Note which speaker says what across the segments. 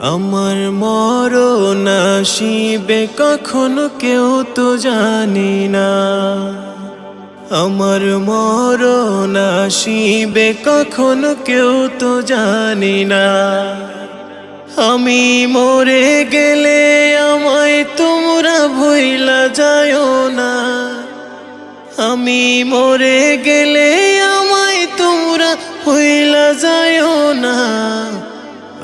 Speaker 1: আমার মরণ আসিবে কখনো কেউ তো জানি না। আমার মরণ আসিবে কখনো কেউ তো জানি না। আমি মরে গেলে আমায় তোমরা ভইলা যায়ও না। আমি মরে গেলে আমায় তোমরা ভইলা যায়ও না।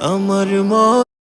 Speaker 1: আমার ম